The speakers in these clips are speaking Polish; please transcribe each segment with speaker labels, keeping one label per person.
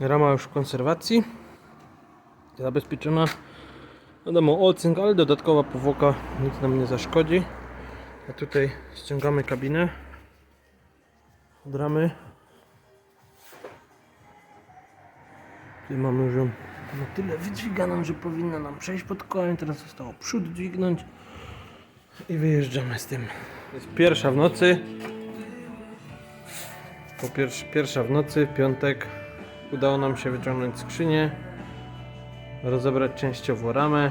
Speaker 1: Rama już w konserwacji. Zabezpieczona. Wiadomo, ocynk, ale dodatkowa powłoka nic nam nie zaszkodzi. A tutaj ściągamy kabinę od ramy. Tutaj mamy już ją na tyle wydźwiganą, że powinna nam przejść pod kołem. Teraz zostało przód dźwignąć i wyjeżdżamy z tym. Jest pierwsza w nocy. Po pierwsza w nocy, piątek, udało nam się wyciągnąć skrzynię, rozebrać częściowo ramę.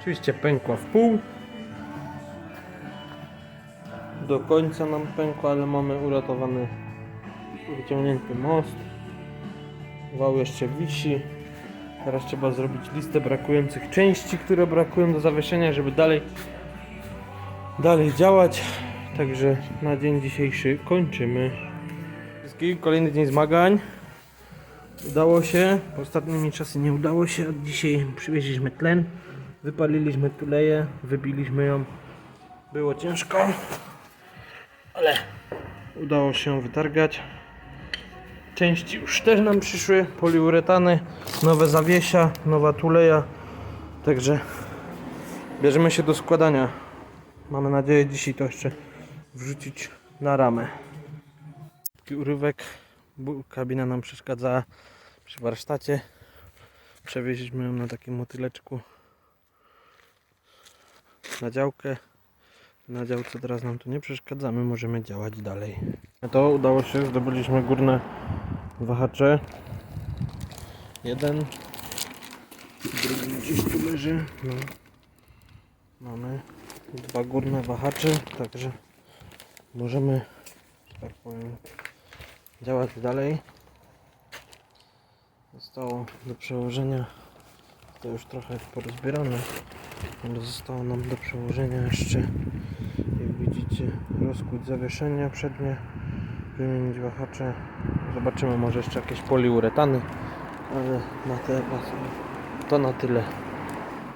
Speaker 1: Oczywiście pękła w pół. Do końca nam pękła, ale mamy uratowany wyciągnięty most. Wał jeszcze wisi. Teraz trzeba zrobić listę brakujących części, które brakują do zawieszenia, żeby dalej dalej działać. Także na dzień dzisiejszy kończymy. Wszystkich kolejny dzień zmagań. Udało się. Ostatnimi czasy nie udało się. Dzisiaj przywieźliśmy tlen. Wypaliliśmy tuleję. Wybiliśmy ją. Było ciężko. Ale udało się wytargać. Części już też nam przyszły. Poliuretany, nowe zawiesia, nowa tuleja. Także bierzemy się do składania. Mamy nadzieję dzisiaj to jeszcze wrzucić na ramę. Taki urywek, kabina nam przeszkadzała przy warsztacie. Przewieźliśmy ją na takim motyleczku na działkę. Na działce teraz nam tu nie przeszkadzamy, możemy działać dalej. To udało się, zdobyliśmy górne wahacze. Jeden, drugi gdzieś tu leży. No. Mamy dwa górne wahacze, także możemy, że tak powiem, działać dalej. Zostało do przełożenia, to już trochę porozbierane, ale zostało nam do przełożenia jeszcze, jak widzicie, rozkład zawieszenia przednie, wymienić wahacze. Zobaczymy może jeszcze jakieś poliuretany, ale na te, to na tyle.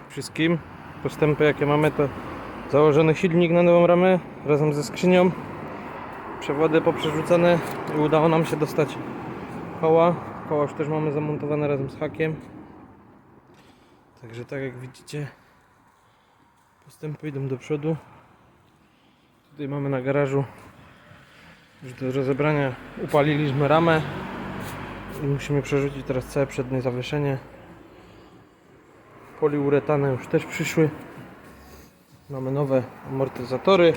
Speaker 1: Wszystkim postępy jakie mamy to założony silnik na nową ramę razem ze skrzynią przewody poprzerzucane i udało nam się dostać koła. Koła już też mamy zamontowane razem z hakiem. Także tak jak widzicie postępy idą do przodu. Tutaj mamy na garażu już do rozebrania upaliliśmy ramę i musimy przerzucić teraz całe przednie zawieszenie. Poliuretany już też przyszły. Mamy nowe amortyzatory,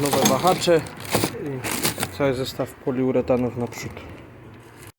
Speaker 1: nowe wahacze i cały zestaw poliuretanów naprzód.